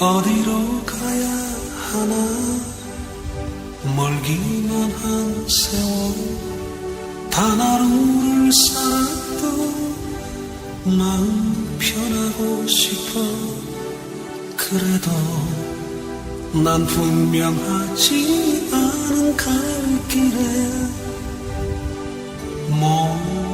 어디로 가야 하나? 멀기만 한 세월 단 하루를 살아도 마음 편하고 싶어. 그래도 난 분명하지 않은 갈 길에 머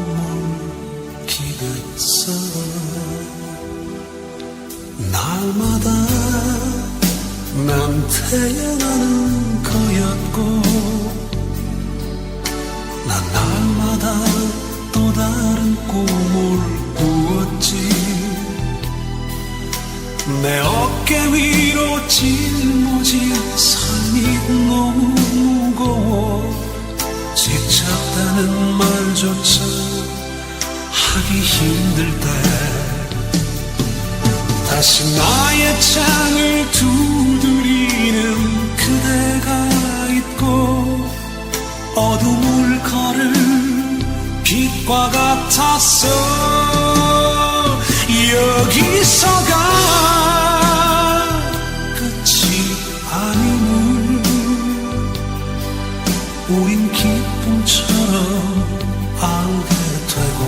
태어나는 거였고 난 날마다 또 다른 꿈을 꾸었지. 내 어깨 위로 짊어진 삶이 너무 무거워 지쳤다는 말조차 하기 힘들 때 다시 나의 창 걸을 빛과 같았어. 여기서가 끝이 아님을 우린 기쁨처럼 알게 되고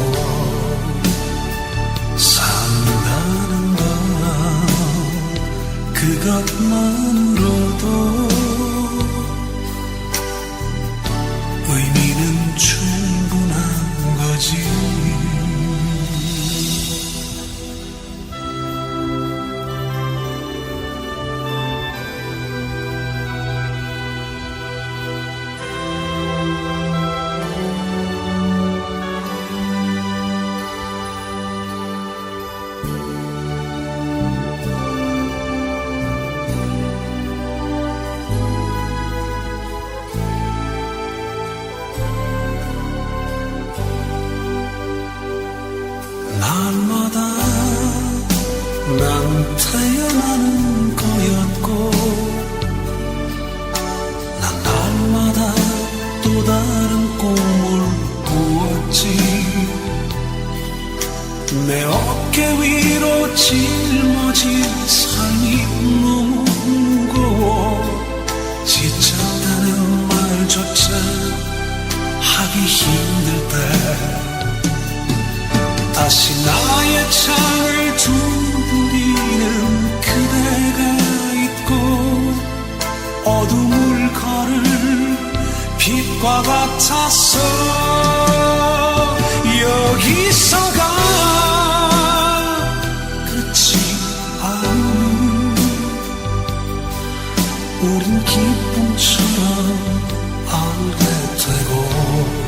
산다는 것 그것만으로도 의미는 충분한 거지 날마다 난 태어나는 거였고 난 날마다 또 다른 꿈을 꾸었지. 내 어깨 위로 짊어진 삶이 너무 무거워. 지쳤다는 말조차 하기 힘들 때 다시 나의 창을 두드리는 그대가 있고 어둠을 걸을 빛과 같았어 여기서가 끝이 아닌 우린 기쁨처럼 알게 되고